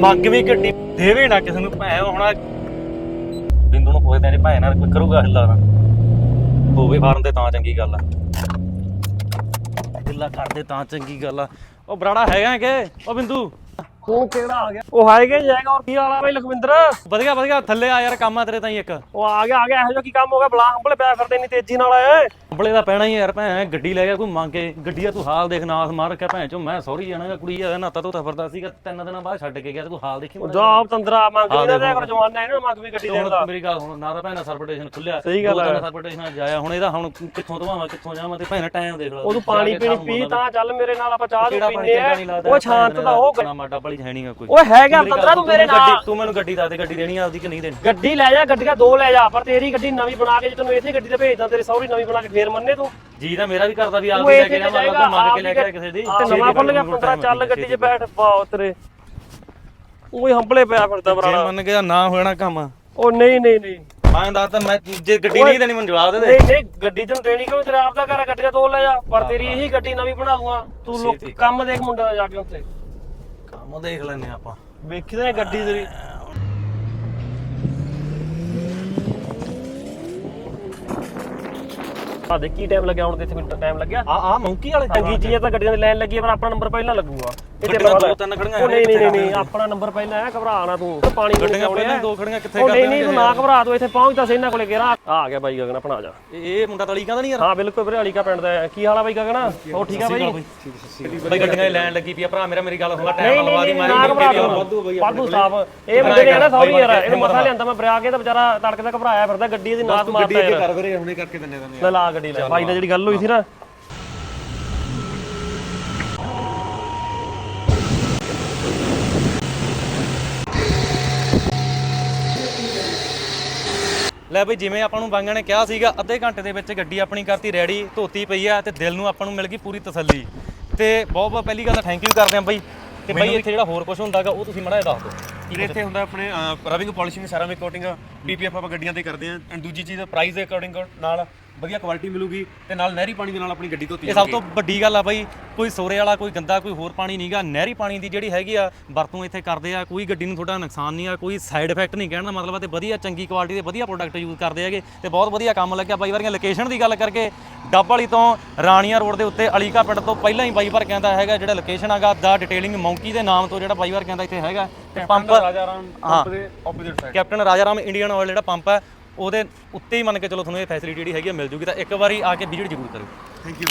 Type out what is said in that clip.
ਮੰਗ ਵੀ ਗੱਡੀ ਦੇਵੇ ਨਾ ਕਿਸੇ ਨੂੰ ਭੈ ਹੁਣ ਬਿੰਦੂ ਨੂੰ ਪੁੱਛਦੇ ਆ ਭੈ ਨਾਲ ਕੋਈ ਕਰੂਗਾ ਹਿੱਲਾ ਨਾ ਹੋਵੇ ਫਾਰਮ ਤੇ ਤਾਂ ਚੰਗੀ ਗੱਲ ਆ। ਹਿੱਲਾ ਕਰਦੇ ਤਾਂ ਚੰਗੀ ਗੱਲ ਆ। ਉਹ ਬਰਾੜਾ ਹੈਗਾ ਕਿ? ਉਹ ਬਿੰਦੂ। ਉਹ ਕਿਹੜਾ ਆ ਗਿਆ? ਉਹ ਹਾਏਗੇ ਜਾਏਗਾ ਔਰ ਕੀ ਵਾਲਾ ਬਈ ਲਖਵਿੰਦਰ? ਵਧੀਆ ਵਧੀਆ। ਥੱਲੇ ਆ ਯਾਰ ਕੰਮ ਆ ਤੇਰੇ ਤਾਈਂ ਇੱਕ। ਉਹ ਆ ਗਿਆ ਆ ਗਿਆ। ਇਹੋ ਜਿਹਾ ਕੀ ਕੰਮ ਹੋ ਗਿਆ? ਬਲਾ ਹੰਬਲੇ ਪਿਆ ਫਿਰਦੇ ਨਹੀਂ ਤੇਜ਼ੀ ਨਾਲ ਏ ਕੰਬਲੇ ਦਾ ਪੈਣਾ ਹੀ ਯਾਰ ਭੈਣ। ਗੱਡੀ ਲੈ ਗਿਆ ਕੋਈ ਮੰਗ ਕੇ ਗੱਡੀ ਆ ਤੂੰ ਹਾਲ ਦੇਖ ਨਾਸ ਮਾਰ ਕੇ ਭੈਣ ਚੋ ਮੈਂ ਸੌਰੀ ਜਾਣਾਗਾ ਕੁੜੀ ਆ ਨਾਤਾ ਤੋਂ ਫਿਰਦਾ ਸੀਗਾ। ਤਿੰਨ ਦਿਨਾਂ ਬਾਅਦ ਛੱਡ ਕੇ ਗਿਆ ਤੇ ਤੂੰ ਹਾਲ ਦੇਖੀ। ਉਹ ਜਾ ਤੰਦਰਾ ਮੰਗ ਵੀ ਨਾ ਕਰ ਜਵਾਨਾ ਇਹਨਾਂ ਨੂੰ ਮੰਗ ਵੀ ਗੱਡੀ ਦੇਣ ਦਾ। ਮੇਰੀ ਗੱਲ ਹੁਣ ਨਾ ਤਾਂ ਭੈਣਾ ਸਰਪਟੇਸ਼ਨ ਖੁੱਲਿਆ ਸਹੀ ਗੱਲ ਆ। ਸਰਪਟੇਸ਼ਨ ਜਾਇਆ ਹੁਣ ਇਹਦਾ ਹੁਣ ਕਿੱਥੋਂ ਦਵਾਵਾਂ ਕਿੱਥੋਂ ਜਾਵਾਂ ਤੇ ਭੈਣਾ ਟਾਈਮ ਦੇਖ ਲਾ। ਉਹ ਤੂੰ ਪਾਣੀ ਪੀਣੀ ਪੀ ਤਾਂ ਚੱਲ ਮੇਰੇ ਨਾਲ ਆਪਾਂ ਚਾਹ ਤੂੰ ਨਹੀਂ ਆ ਉਹ ਸ਼ਾਂਤ ਦਾ ਉਹ ਨਾ ਮਾਡਾ ਵਾਲੀ ਹੈ ਨਹੀਂਗਾ ਕੋਈ। ਓਏ ਹੈਗਾ ਮੇਰੀ ਗੱਲ ਤੂੰ ਮੇਰੇ ਗੱਡੀ- ਨਾਲ। ਤੂੰ ਮੈਨੂੰ ਗੱਡੀ ਦੱਸ ਦੇ ਗੱਡੀ ਦੇਣੀ ਆ ਆਪਦੀ ਕਿ ਨਹੀਂ ਦੇਣੀ? ਗੱਡੀ ਲੈ ਜਾ ਗੱਡੀਆਂ ਦੋ ਲੈ ਜਾ ਪਰ ਤੇਰੀ ਗੱਡੀ ਨਵੀਂ ਬਣਾ ਕੇ ਜੇ ਤੈਨੂੰ ਇੱਥੇ ਗੱਡੀ ਤੇ ਭੇਜਦਾ ਤੇਰੀ ਸੌਰੀ ਨਵੀਂ ਬਣਾ ਕੇ ਫੇਰ ਮੰਨੇ ਤੂੰ? ਜੀ ਤਾਂ ਮੇਰਾ ਵੀ ਕਰਦਾ ਵੀ ਆਪਦੀ ਲੈ ਕੇ ਤੇ ਜਾ ਜਾਏਗਾ ਤੂੰ ਮੰਗ ਕੇ ਲੈ ਕੇ ਕਿਸੇ ਦੀ। ਤੇ ਨਵਾਂ ਖੁੱਲ ਗਿਆ 15 ਚੱਲ ਗੱਡੀ 'ਚ ਬੈਠ ਪਾਓ ਤੇਰੇ। ਉਹੀ ਹੰਬਲੇ ਪਿਆ ਫਿਰਦਾ ਜੇ ਬਰਾੜਾ ਮੰਨ ਗਿਆ ਨਾ ਹੋਣਾ ਕੰਮ। ਉਹ ਨਹੀਂ ਨਹੀਂ ਨਹੀਂ। ਮੈਂ ਦੱਸਦਾ ਮੈਂ ਜੇ ਗੱਡੀ ਨਹੀਂ ਦੇਣੀ ਮੈਨੂੰ ਜਵਾਬ ਦੇ ਦੇ। ਨਹੀਂ ਨਹੀਂ ਗੱਡੀ ਤੈਨੂੰ ਦੇਣੀ ਕਿਉਂ? ਤੇਰਾ ਆਪਦਾ ਘਰ ਆ, ਗੱਡੀਆਂ ਦੋ ਲੈ ਜਾ। ਪਰ ਤੇਰੀ ਇਹੀ ਗੱਡੀ ਨਵੀਂ ਬਣਾ ਦੂੰਗਾ। ਤੂੰ ਲੋਕ ਕੰਮ ਦੇਖ ਮੁੰਡੇ ਦਾ ਜਾ ਕੇ ਉੱਥੇ। ਕੰਮ ਦੇਖ ਲੈਨੇ ਆਪਾਂ। ਵੇਖੀ ਤਾਂ ਇਹ ਗੱਡੀ ਤੇਰੀ। ਆ ਦੇ ਕੀ ਟਾਈਮ ਲੱਗਿਆ ਹੁਣ ਤੇ ਇੱਥੇ ਮਿੰਟ ਟਾਈਮ ਲੱਗਿਆ? ਆ ਆ ਮੌਂਕੀ ਵਾਲੇ। ਚੰਗੀ ਚੀਜ਼ ਤਾਂ ਗੱਡੀਆਂ ਦੀ ਲਾਈਨ ਲੱਗੀ ਹੈ ਪਰ ਆਪਣਾ ਨੰਬਰ ਪਹਿਲਾਂ ਲੱਗੂਗਾ। ਇਹ ਗੱਡੀਆਂ ਦੋ ਤਿੰਨ ਖੜੀਆਂ ਉਹ ਨਹੀਂ ਨਹੀਂ ਨਹੀਂ ਆਪਣਾ ਨੰਬਰ ਪਹਿਲਾਂ ਹੈ ਘਬਰਾ ਨਾ ਤੂੰ। ਪਾਣੀ ਪੀਣ ਗੱਡੀਆਂ ਚਾਉਣੇ ਪਹਿਲਾਂ ਆ ਦੋ ਖੜੀਆਂ ਕਿੱਥੇ ਉਹ ਕਰਦੇ ਨਹੀਂ ਨਹੀਂ ਤੂੰ ਨਾ ਘਬਰਾ ਤੂੰ ਇੱਥੇ ਪਹੁੰਚ ਤਾਂ ਸੇ ਇਹਨਾਂ ਕੋਲੇ ਗੇਰਾ। ਆ ਗਿਆ ਬਾਈ ਗਗਨ ਆਪਣਾ ਆ ਜਾ। ਇਹ ਮੁੰਡਾ ਤਲੀ ਕਹਿੰਦਾ ਨਹੀਂ ਯਾਰ? ਹਾਂ ਬਿਲਕੁਲ ਵੀਰੇ ਹਲੀਕਾ ਪਿੰਡ ਦਾ। ਕੀ ਹਾਲ ਆ ਬਾਈ ਗਗਨ? ਹੋ ਠੀਕ ਆ ਬਾਈ? ਬਈ। ਗੱਡੀਆਂ ਦੀ ਲੈਣ ਲੱਗੀ ਪਈ ਆ। ਭਰਾ ਮੇਰਾ ਮੇਰੀ ਗੱਲ ਨਹੀਂ ਟਾਈਮ ਲਵਾ ਦੀ ਨਹੀਂ ਮਾਰੀ ਵਾਧੂ ਤੂੰ। ਵਾਧੂ ਸਾਫ਼ ਇਹ ਮੁੰਡੇ ਨੇ ਨਾ ਸੌਰੀ ਯਾਰ ਇਹਨੂੰ ਮਸਾ ਲਿਆਂਦਾ ਮੈਂ ਬਰਿਆ ਕੇ ਤਾਂ ਵਿਚਾਰਾ ਤੜਕੇ ਦਾ ਘਬਰਾਇਆ ਫਿਰਦਾ ਗੱਡੀ ਇਹਦੀ ਨਾਕ ਮਾਰਦਾ ਯਾਰ ਕਰ ਵੀਰੇ ਹੁਣੇ ਕਰਕੇ ਦਿੰਨੇ ਦਿੰਨੇ ਲੈ ਲਾ ਗੱਡੀ ਲੈ। ਭਾਈ ਨਾਲ ਜਿਹੜੀ ਗੱਲ ਹੋਈ ਸੀ ਨਾ ਲੈ ਬਈ ਜਿਵੇਂ ਆਪਾਂ ਨੂੰ ਬਾਂਗਾਂ ਨੇ ਕਿਹਾ ਸੀਗਾ ਅੱਧੇ ਘੰਟੇ ਦੇ ਵਿੱਚ ਗੱਡੀ ਆਪਣੀ ਕਰਤੀ ਰੈਡੀ ਧੋਤੀ ਪਈ ਆ ਤੇ ਦਿਲ ਨੂੰ ਆਪਾਂ ਨੂੰ ਮਿਲ ਗਈ ਪੂਰੀ ਤਸੱਲੀ। ਤੇ ਬਹੁਤ ਬਹੁਤ ਪਹਿਲੀ ਗੱਲ ਤਾਂ ਥੈਂਕ ਯੂ ਕਰਦੇ ਆਂ ਬਈ ਤੇ ਬਈ ਇੱਥੇ ਜਿਹੜਾ ਹੋਰ ਕੁਝ ਹੁੰਦਾਗਾ ਉਹ ਤੁਸੀਂ ਮੜਾ ਦੱਸ ਦਿਓ। ਵੀਰੇ ਇੱਥੇ ਹੁੰਦਾ ਆਪਣੇ rubbing polishing ceramic coating PPF ਆਪਾਂ ਗੱਡੀਆਂ ਤੇ ਕਰਦੇ ਆਂ ਐਂਡ ਦੂਜੀ ਚੀਜ਼ ਪ੍ਰਾਈਸ ਦੇ ਅਕੋਰਡਿੰਗ ਨਾਲ ਵਧੀਆ ਕੁਆਲਿਟੀ ਮਿਲੂਗੀ ਤੇ ਨਾਲ ਨਹਿਰੀ ਪਾਣੀ ਦੇ ਨਾਲ ਆਪਣੀ ਗੱਡੀ ਧੋਤੀ ਇਹ ਸਭ ਤੋਂ ਵੱਡੀ ਗੱਲ ਆ ਬਈ ਕੋਈ ਸੋਰੇ ਵਾਲਾ ਕੋਈ ਗੰਦਾ ਕੋਈ ਹੋਰ ਪਾਣੀ ਨਹੀਂਗਾ ਨਹਿਰੀ ਪਾਣੀ ਦੀ ਜਿਹੜੀ ਹੈਗੀ ਆ ਵਰਤੋਂ ਇੱਥੇ ਕਰਦੇ ਆ। ਕੋਈ ਗੱਡੀ ਨੂੰ ਤੁਹਾਡਾ ਨੁਕਸਾਨ ਨਹੀਂ ਆ ਕੋਈ ਸਾਈਡ ਇਫੈਕਟ ਨਹੀਂ ਕਹਿਣ ਦਾ ਮਤਲਬ ਆ ਤੇ ਵਧੀਆ ਚੰਗੀ ਕੁਆਲਿਟੀ ਦੇ ਵਧੀਆ ਪ੍ਰੋਡਕਟ ਯੂਜ਼ ਕਰਦੇ ਹੈਗੇ ਤੇ ਬਹੁਤ ਵਧੀਆ ਕੰਮ ਲੱਗਿਆ। ਬਾਈ ਵਰਗੀਆਂ ਲੋਕੇਸ਼ਨ ਦੀ ਗੱਲ ਕਰਕੇ ਡੱਬ ਵਾਲੀ ਤੋਂ ਰਾਣੀਆਂ ਰੋਡ ਦੇ ਉੱਤੇ ਅਲੀਕਾ ਪਿੰਡ ਤੋਂ ਪਹਿਲਾਂ ਹੀ ਬਾਈ ਵਰ ਕਹਿੰਦਾ ਹੈਗਾ ਜਿਹੜਾ ਲੋਕੇਸ਼ਨ ਹੈਗਾ ਦਾ ਡਿਟੇਲਿੰਗ ਮੌਂਕੀ ਦੇ ਨਾਮ ਤੋਂ ਜਿਹੜਾ ਬਾਈ ਵਰ ਕਹਿੰਦਾ ਇੱਥੇ ਹੈਗਾ। ਪੰਪ ਰਾਜਾ ਰਾਮ ਦੇ opposite side captain Raja Ram Indian oil ਜਿਹੜਾ ਪੰਪ ਹੈ ਉਹਦੇ ਉੱਤੇ ਹੀ ਮੰਨ ਕੇ ਚਲੋ ਤੁਹਾਨੂੰ ਇਹ ਫੈਸਿਲਿਟੀ ਜਿਹੜੀ ਹੈਗੀ ਆ ਮਿਲ ਜੂਗੀ। ਤਾਂ ਇੱਕ ਵਾਰੀ ਆ ਕੇ ਵਿਜ਼ਿਟ ਜ਼ਰੂਰ ਕਰਿਓ। Thank you